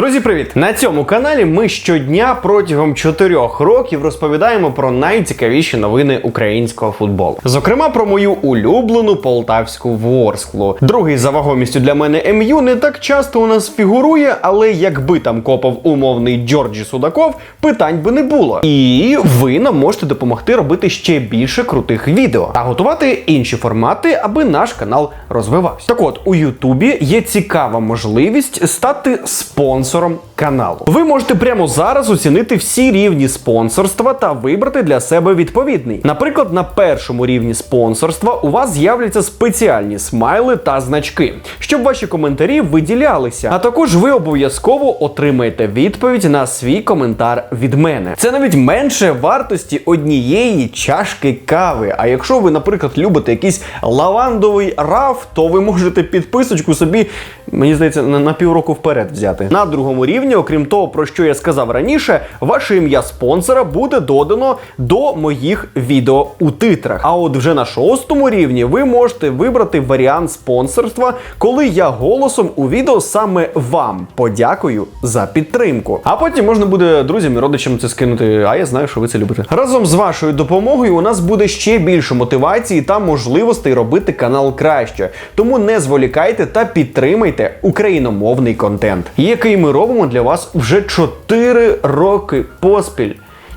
Друзі, привіт! На цьому каналі ми щодня протягом 4 років розповідаємо про найцікавіші новини українського футболу. Зокрема, про мою улюблену полтавську Ворсклу. Другий за вагомістю для мене МЮ не так часто у нас фігурує, але якби там копав умовний Джорджі Судаков, питань би не було. І ви нам можете допомогти робити ще більше крутих відео та готувати інші формати, аби наш канал розвивався. Так от у Ютубі є цікава можливість стати спонсором каналу. Ви можете прямо зараз оцінити всі рівні спонсорства та вибрати для себе відповідний. Наприклад, на першому рівні спонсорства у вас з'являться спеціальні смайли та значки, щоб ваші коментарі виділялися. А також ви обов'язково отримаєте відповідь на свій коментар від мене. Це навіть менше вартості однієї чашки кави. А якщо ви, наприклад, любите якийсь лавандовий раф, то ви можете підписочку собі, мені здається, на, півроку вперед взяти. На другому рівні, окрім того, про що я сказав раніше, ваше ім'я спонсора буде додано до моїх відео у титрах. А от вже на шостому рівні ви можете вибрати варіант спонсорства, коли я голосом у відео саме вам подякую за підтримку. А потім можна буде друзям і родичам це скинути. А я знаю, що ви це любите. Разом з вашою допомогою у нас буде ще більше мотивації та можливостей робити канал краще. Тому не зволікайте та підтримайте україномовний контент, який ми робимо для вас вже 4 роки поспіль.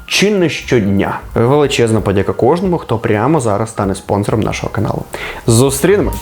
Чи не щодня. Величезна подяка кожному, хто прямо зараз стане спонсором нашого каналу. Зустрінемось!